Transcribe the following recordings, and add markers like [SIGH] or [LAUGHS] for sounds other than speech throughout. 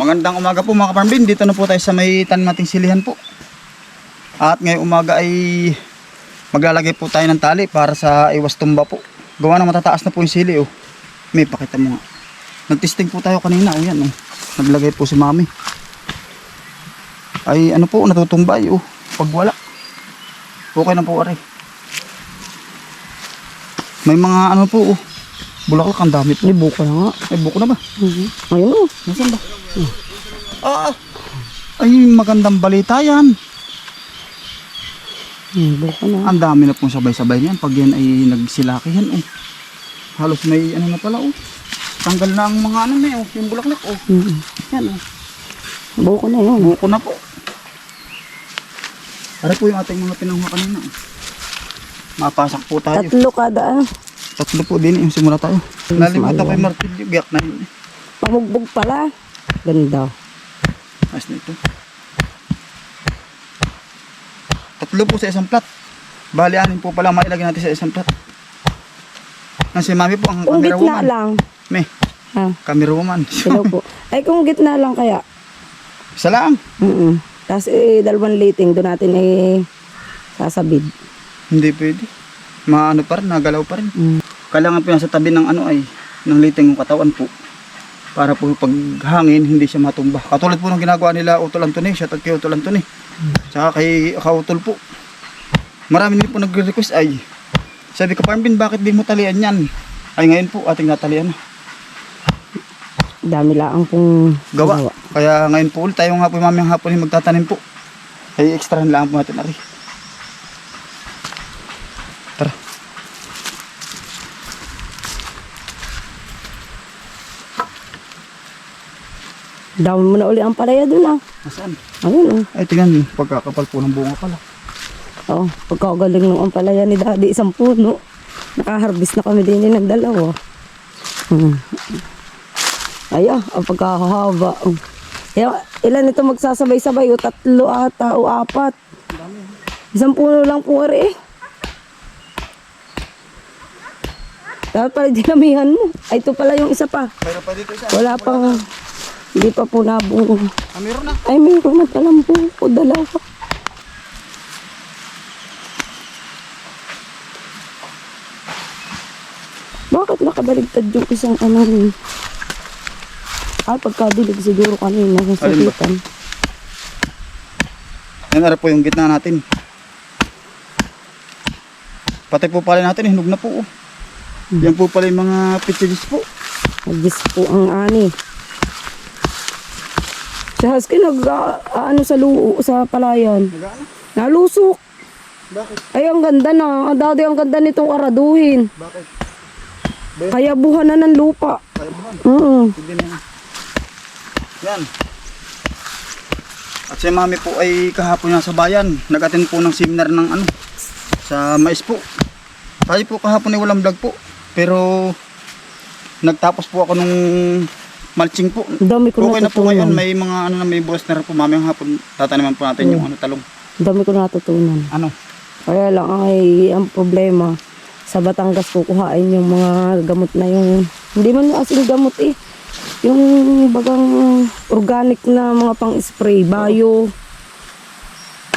Magandang umaga po mga kaparmbin. Dito na po tayo sa may tanim nating silihan po. At ngayong umaga ay maglalagay po tayo ng tali para sa iwas tumba po. Gawa ng matataas na po yung sili oh. May pakita mo nga. Nagtesting po tayo kanina. O yan oh. Naglagay po si mami. Ay ano po natutumba ay oh. Pag wala. Okay na po aray. May mga ano po oh. Bulaklak ang dami. May buko na nga. Ay buko na ba? Mhm. Ayun o. Nasaan ba? Ah, ay magandang balita yan. May buko na. Ang dami na pong sabay-sabay niyan pag yan ay nagsilakihan oh. Halos may ano na pala oh. Tanggal na ang mga ano na oh, yung bulaklak oh. Mhm. Yan oh. Buko na yun. Buko na po. Para po yung ating mga pinangha kanina. oh. Mapasak po tayo. Tatlo kada ano. Tatlo po din yung simula tayo. Nalimutan ko yung martilyo, biyak na yun. eh. Pamugbog pala. Ganda. Ayos na ito. Tatlo po sa isang plat. Bali, anin po pala mailagay natin sa isang plat. Nang si mami po ang Kung camera gitna woman. lang. May, Ha? camera woman. Hello po. [LAUGHS] Ay kung gitna lang kaya. Isa lang. Mhm. Tapos eh, dalawang liting doon natin eh sasabid. Hindi pwede. Maano pa rin, nagalaw pa rin. Mm. Kailangan po yan sa tabi ng ano ay, ng liting ng katawan po. Para po pag hangin, hindi siya matumba. Katulad po ng ginagawa nila Utol Antony, shout out kay Utol Antony. Tsaka kay Kautol po. Marami din po nagre-request ay, sabi ka Parmbin, bakit di mo talian yan? Ay ngayon po, ating natalian na. Dami lang pong Gawa. Kaya ngayon po ulit, tayo nga po mamayang hapon magtatanim po. Ay extra lang po natin ari. Dami mo na uli ang palaya doon ah. Nasaan? Ayun oh. Ay tingnan, pagkakapal po ng bunga pala. Oo, pagkagaling ng ampalaya ni daddy, isang puno. Nakaharbis na kami din ng dalawa. Hmm. Ay, ah, ang pagkakahaba. Oh. Kaya, ilan ito magsasabay-sabay? O tatlo ata o apat. Isang puno lang po ari eh. Dapat pala dinamihan mo. Ay, ito pala yung isa pa. Wala pang, hindi pa po nabungo. Ah, meron na. Ay, mayroon na palang buko, dalawa. Bakit nakabaligtad yung isang ano rin? Ay, pagkadilig siguro kanina sa Alin ba? sakitan. Yan ara po yung gitna natin. Pati po pala natin, hinog na po. Oh. Yan po pala yung mga pitchis po. Nagis po ang ani. Si Husky nag, ah, ano sa luo, sa palayan. Nalusok. Bakit? Ay, ang ganda na. Ang dati ang ganda nitong araduhin. Bakit? Kaya buhan na ng lupa. Kaya buhan. Oo. Hindi na yan. At si mami po ay kahapon na sa bayan. Nag-attend po ng seminar ng ano, sa mais po. Tayo po kahapon ay walang vlog po. Pero nagtapos po ako nung mulching po. Dami ko Okay na po ngayon. May mga ano na may buwas na rin po mami ang hapon. Tataniman po natin yung ano talong. Dami ko natutunan. Ano? Kaya lang ay ang problema sa Batangas kukuhain yung mga gamot na yung hindi man asin gamot eh. Yung bagang organic na mga pang-spray, bio.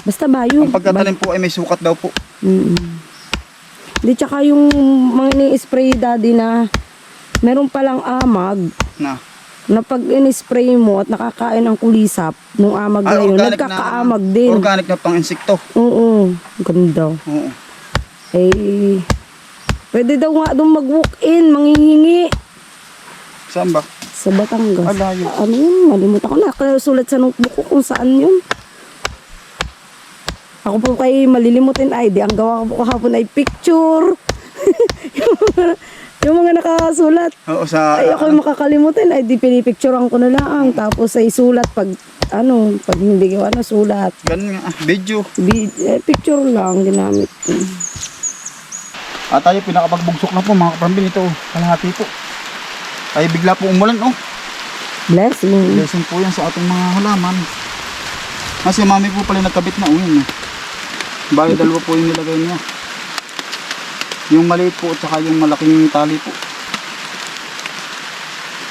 Basta bio. Ang pagtatanim po ay may sukat daw po. Mm. Di tsaka yung mga ini-spray daddy na meron palang amag Na. Na pag in-spray mo at nakakain ng kulisap nung amag na yun, nagkakaamag na, din. Organic na pang insekto. Oo, ganda. Oo. Eh, pwede daw nga doon mag-walk-in, manghihingi Saan ba? sa Batangas. Ah, layo. ano yun? Malimutan ko na. Nakasulat sa notebook ko kung saan yun. Ako po kay malilimutin ay di ang gawa ko po kahapon ay picture. [LAUGHS] yung, mga, nakasulat. Oo, sa... Ay ako yung makakalimutin ay di pinipicturean ko na lang. Tapos ay sulat pag ano, pag hindi ko ano, sulat. Ganun nga. ah, Video. Bi- eh, picture lang ginamit. ko. At tayo pinakapagbugsok na po mga kaprambin ito. Kalahati po. Ay bigla po umulan oh. Blessing. Blessing po yan sa ating mga halaman. Kasi mami po pala nagkabit na oh yun. eh. Bali dalawa po yung nilagay niya. Yung maliit po at saka yung malaking tali po.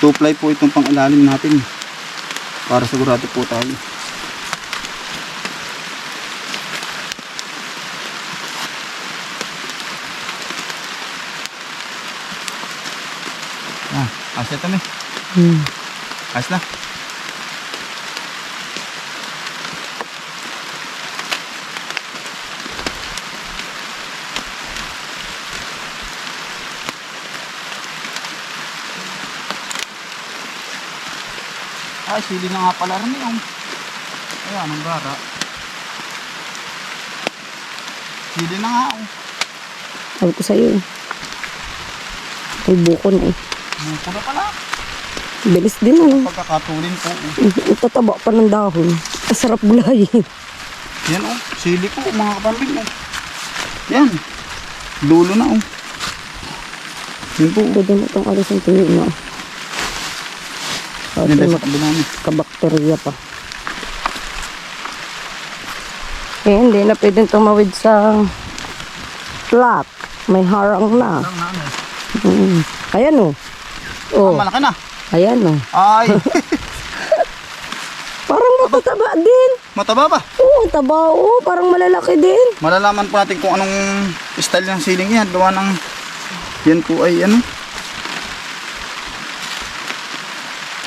two ply po itong pang ilalim natin. Para sigurado po tayo. Ah, asya ito may. Hmm. Ayos na. Ay, sili na nga pala rin yung. Ayan, ang gara. Sili na nga oh. Sabi ko sa'yo eh. May buko na eh. Ano ko na pala. Bilis din ano. Pagkakatulin po. oh. Ang tataba pa ng dahon. Ang sarap gulayin. Yan oh, sili po mga kapambing oh. Yan. Dulo na oh. Yan po. oh. Pwede mo itong alisin tingin mo. Yan Kasi tayo sa kabila niya. makabakterya pa. Eh, hindi na pwedeng tumawid sa flat. May harang na. Ano. Mm. Ayan o. Oh. Oh, malaki na. ayan o. Ay, [LAUGHS] Parang matataba din. mataba ba? Oo, taba o. Parang malalaki din. Malalaman po natin kung anong style ng siling yan. Gawa ng, yan po ay ano.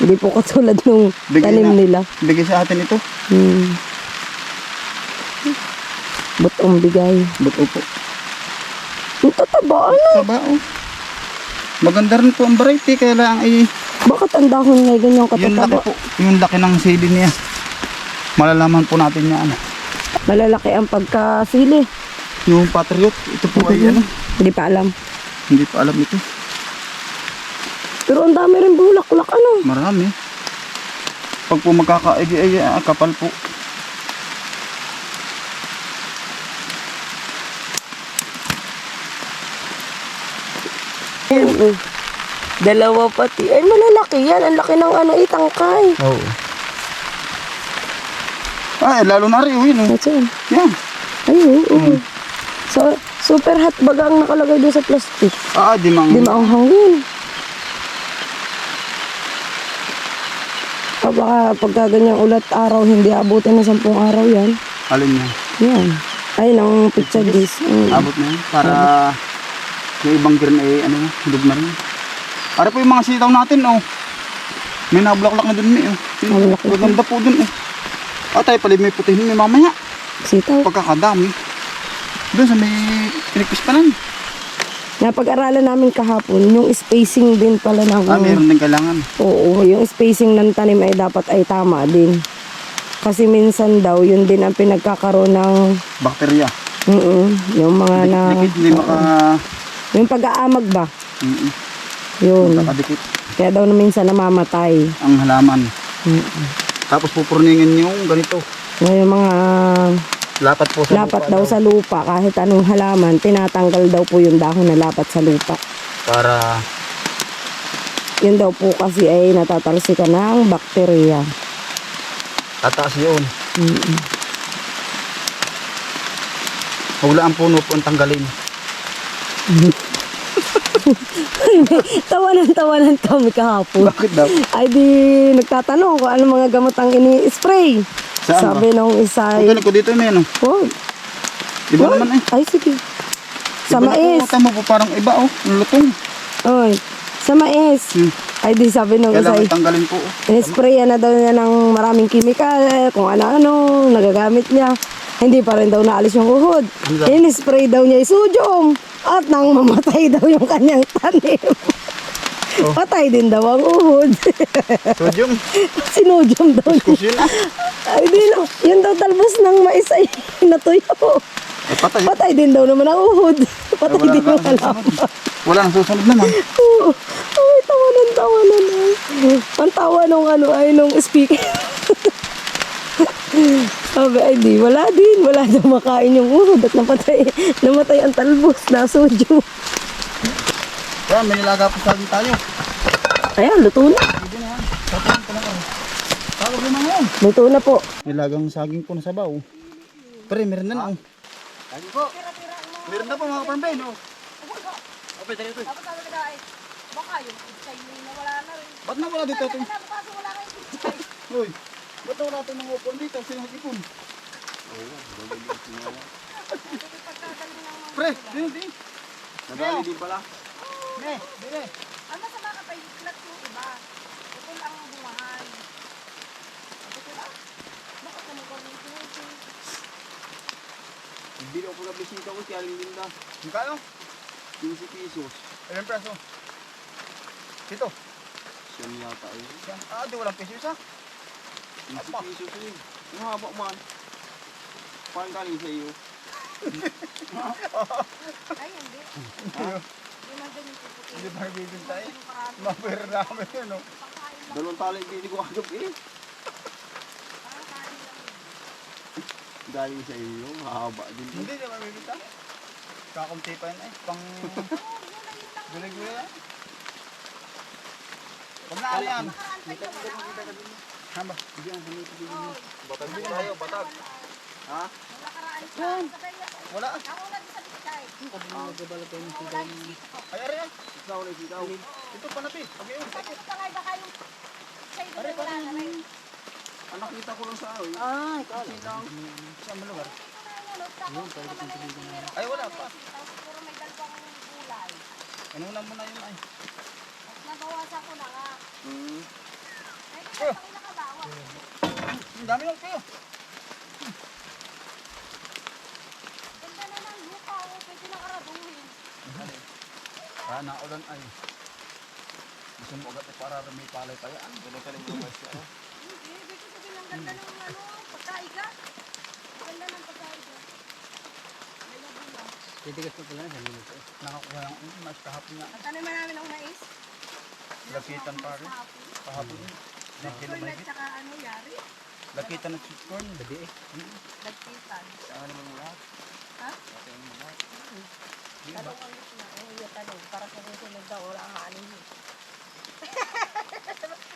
Hindi po katulad nung Bigay tanim na. nila. Bigay sa atin ito. Hmm. Butong bigay. Ba't opo? Ang tataba ano? Taba oh. Maganda rin po ang variety. Kaya lang ay, Bakit ang dahon ngay ganyan yung laki katataba? po. Yung laki ng sili niya. Malalaman po natin niya ano. Malalaki ang pagkasili. Yung patriot. Ito po ay ano. Hindi pa alam. Hindi pa alam ito. Pero ang dami rin bulaklak ano. Marami. Pag po magkakaigi ay ah, kapal po. Ayun, eh. Dalawa pati. Ay, malalaki yan. Ang laki ng ano, itangkay. Oo. Ay, lalo na rin. Yun, oh. That's it. Yan. Ayun, oo. So, super hot baga ang nakalagay doon sa plastic. Ah, di mang. Di maanghangin. Ah, baka pagka ganyang ulat araw, hindi abutin ng sampung araw yan. Alin niya? Yan. Ay, ng pizza dish. Mm. Abot na yan. Para yung ibang green ay ano, hulog na rin. Para po yung mga sitaw natin, oh. May nabulaklak na dun, may, oh. Nabulaklak na. Maganda po dun, oh. Ah, tayo pala may putihin may mamaya. Sitaw. Pagkakadami. Doon sa may pinipis pa lang. Napag-aralan namin kahapon, yung spacing din pala ng... Ah, meron din kailangan. Oo, yung spacing ng tanim ay dapat ay tama din. Kasi minsan daw, yun din ang pinagkakaroon ng... Bakterya. Mm yung mga na... Dikit, hindi maka... Yung pag-aamag ba? Mm Yun. Nakadikit Kaya daw na minsan namamatay. ang halaman. Mm Tapos pupurningin yung ganito. Yung mga Lapat po sa lapat lupa daw sa lupa, kahit anong halaman, tinatanggal daw po yung dahon na lapat sa lupa. Para Yun daw po kasi ay natatalsikan ng bakterya. tataas yun. Mm Hula ang puno po ang tanggalin. [LAUGHS] Tawanan-tawanan kami kahapon. Bakit daw? Ay di nagtatanong kung ano mga gamot ang ini-spray. Saan Sabi nung isa Ang ay, galing ko dito may ano. oh, Iba naman eh. ay sige. Sa Iba na mais. po, tama po parang iba oh. Ang lutong. Oy, sa mais. Hmm. Ay di sabi nung isa Kailangan ay, tanggalin po. oh. na daw niya ng maraming kimikal, kung ano-ano, nagagamit niya. Hindi pa rin daw naalis yung uhod. Ano daw? Niya isudyom. At nang mamatay [LAUGHS] daw yung kanyang tanim. Oh. Patay din daw ang uhod. [LAUGHS] Sodium. Sinudyom daw. Kuskus yun ah. Ay, di na. Yun daw talbos ng mais ay [LAUGHS] natuyo. Eh patay. Patay din daw naman ang uhod. Patay wala din na halaman. Wala nang susunod naman. [LAUGHS] Oo. Ay, tawanan, tawanan. ay. Ang tawa nung ano ay nung speaker. Sabi, ay di, wala din. Wala daw makain yung uhod at napatay, namatay ang talbos na sodium. Kaya may nilaga po saging tayo. Ayan, luto na. Hindi na yan. Tatayin ko lang. Tawag naman yun. Luto na po. Nilagang saging po na sabaw. Pre, meron na na. oh. Saging po. Meron na po mga kapambay, no? Ope, dali ito. Ba't Ba't na wala dito itong... nakabukaso, wala kayong pichay. [LAUGHS] Uy, ba't na wala itong mga upon dito? Sino nag-ipon? Ng mga Pre, dito, dito. Nadali din pala. Ne, dito. Ang masama ka pa yung flat yung iba. Ito lang ang bungahan. Ito lang. Bakit ka nagawin ito? Hindi ako pala bisita ko, kaya rin linda. Magkano? 15 pesos. Ilan praso? Dito. Siyam yata eh. Yan. Ah, di walang peso isa. 15 Apa? pesos eh. Ang haba man. Parang galing sa iyo. [LAUGHS] Ay, hindi. Hindi Hindi pa bibinta eh. Yung parami. Mapera namin yun, no? Dalawang tali hindi ko agad eh. Galing sa iyo, mahaba din. Hindi, di ba bibinta? Kakunti pa yun eh. Pang gulay-gulay yan. Pag na ano yan. Nakaraan pa yun. wala. Hamba. Oo. Batag din tayo, batag. Ha? Wala. Din sa pichay. Wala. Ay, ari ah. Na sitaw. Ito pa na pi. Pag yun. Sabi ko pa nga, baka yung sa'yo Aray, din wala na rin. Ang nakita ko lang sa ano eh. Ah, ikaw lang. Saan ba lugar? Ito na yung ano, tapos naman na yung tiniro. Ay, wala pa. Puro may dalawang gulay. Inunan mo na yun ay. Nabawasan ko na nga. Hmm. Ay, kaya. Ang dami yung kayo. Ganda na ng lupa, oh. Pwede nakaraduhin. Ah, naulan ay. Gusto mo agad eh, para may palay pa yan. Ganun ka rin naman siya. Hindi, ibig sabihin ang ganda ng ano, pagkaiga. Ganda ng pagkaiga. Titigas ko pala sa minuto. Nakakuha ng um, mas kahapon nga. Ang tanim namin ng mais. Lakitan pa rin. Kahapon. May at saka ano, yari. Lakitan ng sweet corn. Gabi eh. Nagpitan. Saan naman mo lahat? Ha? Saan mo lahat? Talong ang na. Talong. Para sa susunod daw, wala ang eh.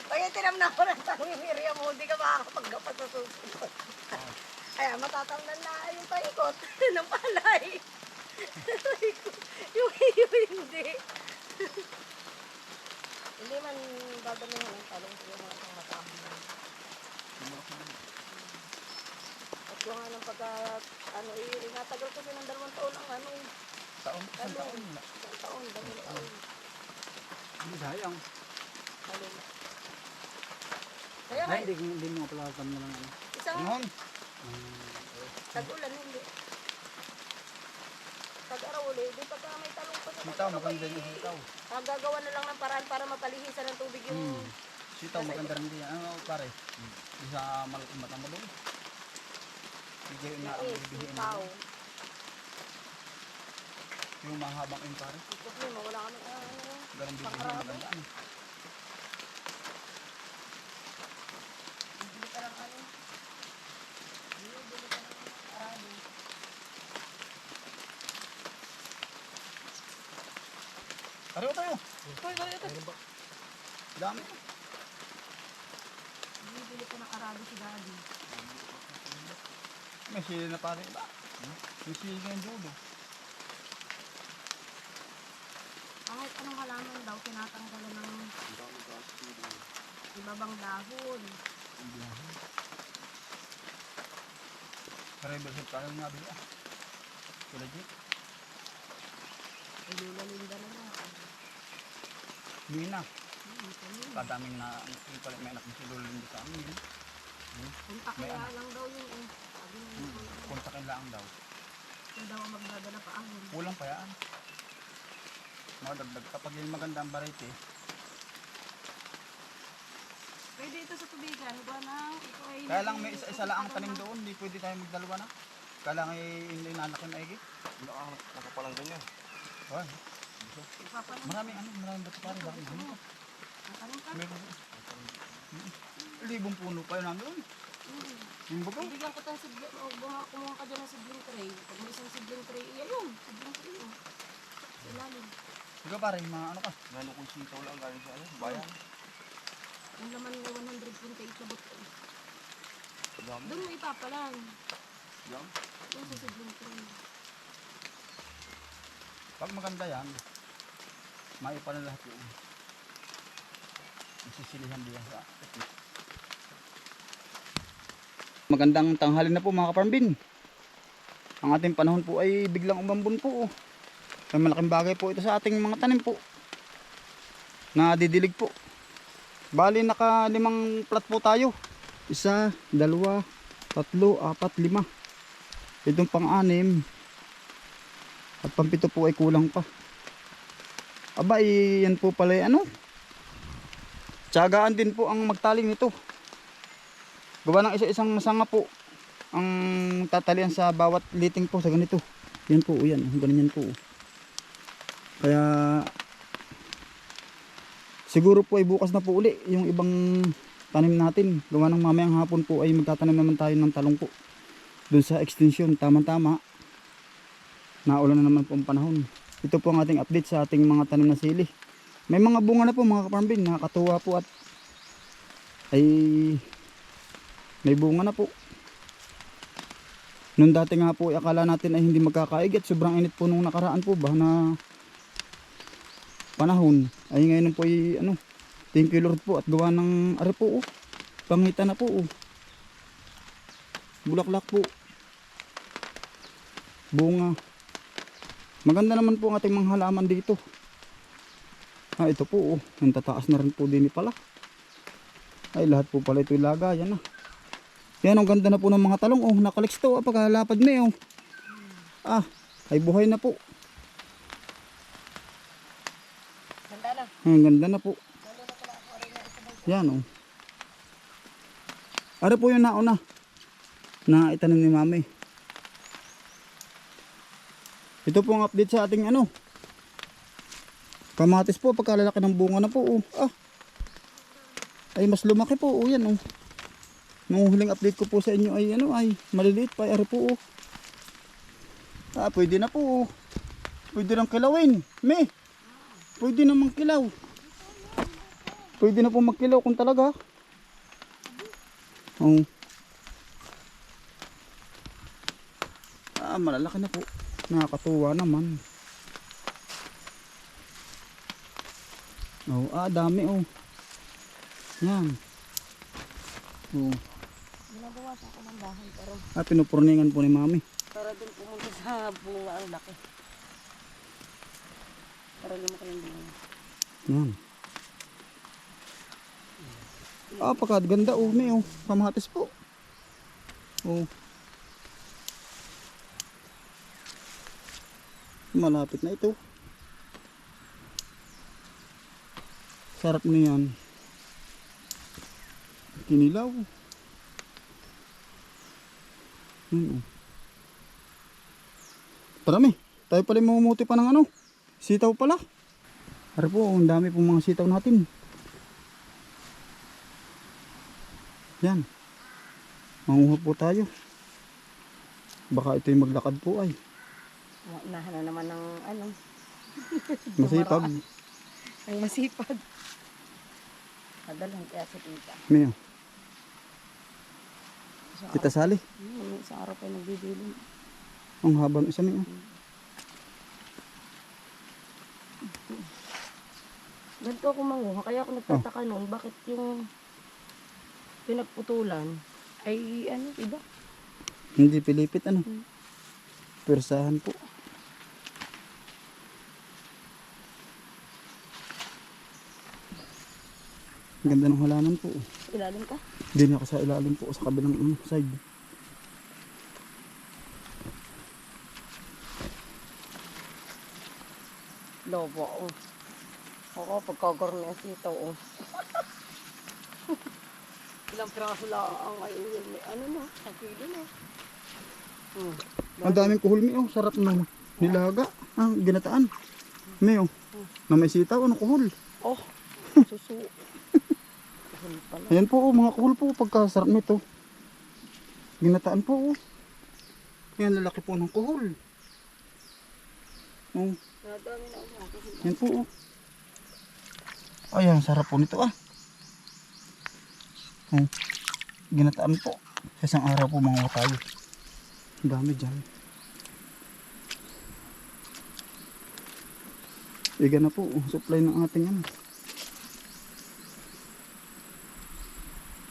Kaya tinam na ako ng talong yung Miriam mo, hindi ka makakapaggapat sa susunod. [LAUGHS] Kaya matatangnan na yung paikot [LAUGHS] ng palay. [LAUGHS] yung iyo hindi. hindi man dadamihan ng talong siguro mga pang lang. At yung nga ng pagka, ano, eh, inatagal kasi ng dalawang taon ang ano, eh, Taon, isang taon na. isang taon, taon. Hindi sayang. Talong. Kaya nga, hindi, hindi mo palakan mo lang ano. isang Noon. tag-ulan, hindi. Pag-araw ulit, di pagka may talong pa sa Sitaw, maganda yung sitaw. Ah, gagawa na lang ng paraan para mapalihisan ng tubig yung... Hmm. Sitaw, maganda rin din. Ano pare? Isa malaking matamalong. Sige na ang Mais, bibihin sitaw. Yung mahabang yung pare. Ito mo, wala kami, Ganun bibihin Pakarami. maganda ano. ka ano. Ka. Pareho tayo. Tayo, tayo, tayo. Dami. Bibili ka ng arado si daddy. May sili na pare ba? May sili na yung judo. Kahit anong halaman daw, tinatanggalan ng ibabang dahon. Pareho ba sa tayo nga bila? Legit. Ilulalinda na lang. Hindi na. Kadaming na, yung pala may anak na si Lolo hindi sa amin. eh. May kaya lang daw yun eh. Kontakin lang daw. kung daw ang magdadala pa ahon. Kulang pa yan. Madagdag. Kapag yung maganda ang variety, Pwede ito sa tubigan. Ito na, ito ay... kaya lang may isa-isa lang ang tanim doon, hindi pwede tayo magdalawa na. Kaya lang hindi nanak yung maigi. Naka, nakapalang ganyan. Wah, Ipapalang. maraming ano, maraming bato pare. Bakit? Ang ka? Meron. Libong puno pa yun namin doon. Hmm. Yung bago. Bibigyan kita ng sibling, o buha, kumuha ka dyan ng sibling tray. Pag may isang sibling tray, iya yun. Sibling tray yun. Ilalim. Ikaw pare, mga ano ka? Lalo kung sitaw lang galing sa ano, bayan. Yung laman ng 128 na buto. Dami. Doon mo ipapalang. Yan. Doon sa sibling tray. Pag maganda yan, maipa na lahat yun. Yung sisilihan diyan sa Magandang tanghali na po mga kaparmbin. Ang ating panahon po ay biglang umambon po. oh. May malaking bagay po ito sa ating mga tanim po. Na didilig po. Bali naka limang plat po tayo. Isa, dalawa, tatlo, apat, lima. Itong pang-anim. At pampito po ay kulang pa. Aba, eh, yan po pala eh, ano? Tiyagaan din po ang magtaling nito. Gawa ng isa-isang masanga po ang tatalian sa bawat liting po sa ganito. Yan po, yan. Ganyan po. Kaya siguro po ay bukas na po uli yung ibang tanim natin. Gawa ng mamayang hapon po ay magtatanim naman tayo ng talong po. Doon sa extension, tama-tama. Naulan na naman po ang panahon. Ito po ang ating update sa ating mga tanim na sili. May mga bunga na po mga kaparmbin, nakakatuwa po at ay may bunga na po. Noon dati nga po, akala natin ay hindi magkakaig at sobrang init po nung nakaraan po ba na panahon. Ay ngayon po ay ano, thank you Lord po at gawa ng ari po oh. Pangita na po oh. Bulaklak po. Bunga. Maganda naman po ang ating mga halaman dito. Ah, ito po oh. Ang tataas na rin po din pala. Ay lahat po pala ito ilaga. Yan na. Yan ang ganda na po ng mga talong. Oh, nakaliks to. Ah, pagkalapad na oh. Ah, ay buhay na po. Ganda na. Ang ganda na po. Yan oh. Ano po yung nauna? Na itanim ni mami. Ito po ang update sa ating ano. Kamatis po pagkalalaki ng bunga na po. Oh. Ah. Ay mas lumaki po. Oh, yan oh. Nung huling update ko po sa inyo ay ano ay maliliit pa. Ari po oh. Ah, pwede na po oh. Pwede nang kilawin. Me. Pwede na magkilaw. Pwede na po magkilaw kung talaga. Oh. Ah, malalaki na po. Nakakatuwa naman. Oh, ah, dami oh. Yan. Oh. Binabawasan ko ng bahay pero Ah, pinupurningan po ni mami. para dun pumunta sa bunga ang laki. Para lumaki yung bunga. Yan. Ah, pagkaganda oh, may oh. Kamatis po. Oh. Malapit na ito. Sarap na yan. Kinilaw. Yun oh. Parami. Tayo pala mamumuti pa ng ano. Sitaw pala. Hari po, ang dami pong mga sitaw natin. Yan. Manguha po tayo. Baka ito'y maglakad po ay. Unahan na naman ng ano. [LAUGHS] Masipag. Ang masipag. Padalhan kaya sa tita. Mayo. Kita sali. araw, sa araw pa nagbibilin. Ang haba ng isa niyo. Ganito ako manguha. Kaya ako nagtataka noon, bakit yung pinagputulan ay ano, iba? Hindi pilipit ano. Persahan po. Ganda ng halaman po. Ilalim ka? Hindi ako sa ilalim po sa kabilang um, side. Lobo, oh. Oo, pagkagorne ang sitaw, oh. [LAUGHS] Ilang piraso lang ay may ano na, sa kilo na. Hmm. Ang daming kuhol mi oh, sarap ng nilaga. Ah, ginataan. May oh. Na may sitaw, ano kuhol. Oh, [LAUGHS] susu. Pala? Ayan po oh, mga kuhol po pagkasarap nito. Ginataan po oh. Yan lalaki po ng kuhol. Oh, na. Yan po oh. Ayan, sarap po nito ah. Oh, ginataan po. Sa isang araw po mga tayo. Ang dami dyan. Iga na po, oh, supply ng ating ano.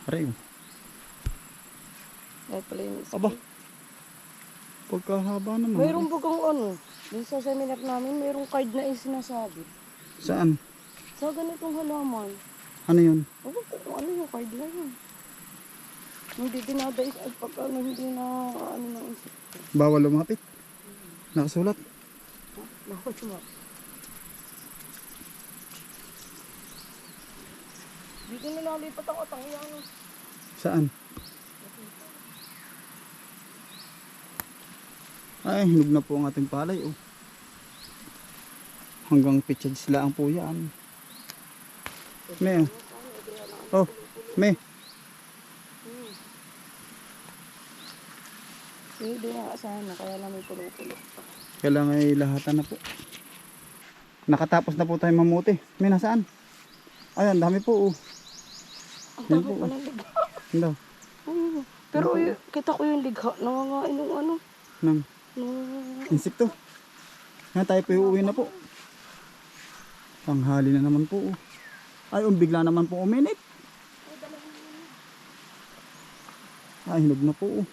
Aray, oh. Ay, pala yung. Aba. Pagkahaba naman. Mayroong bagang ano, dun sa seminar namin, mayroong card na sinasabi. Saan? Sa ganitong halaman, Ano yun? Kung ano yung card na yun. Hindi dinadais at pag ano, hindi na ano ng insekto. Bawal lumapit. Nakasulat. Bawal mo. Dito na nalipat ang atang yan. Saan? Ay, hinog na po ang ating palay, oh. Hanggang pitchad sila ang po yan. Me, oh. Me. Hindi na sana, kaya namin pulo-pulo. Kailangan ay lahatan na po. Nakatapos na po tayo mamuti. Me, nasaan? Ay, ang dami po, oh. Ang dami po, pa oh. ng ligha. Oo. Pero kita ko yung ligha, nangangain ng ano. Nang... insekto. Nga tayo po uuwi na po. Tanghali na naman po. oh. Ay, um, bigla naman po uminit. Ay, hinog na po. oh.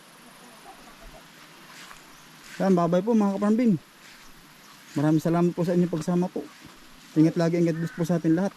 Yan, babay po mga kaparambin. Maraming salamat po sa inyong pagsama po. Ingat lagi, ingat bless po sa atin lahat.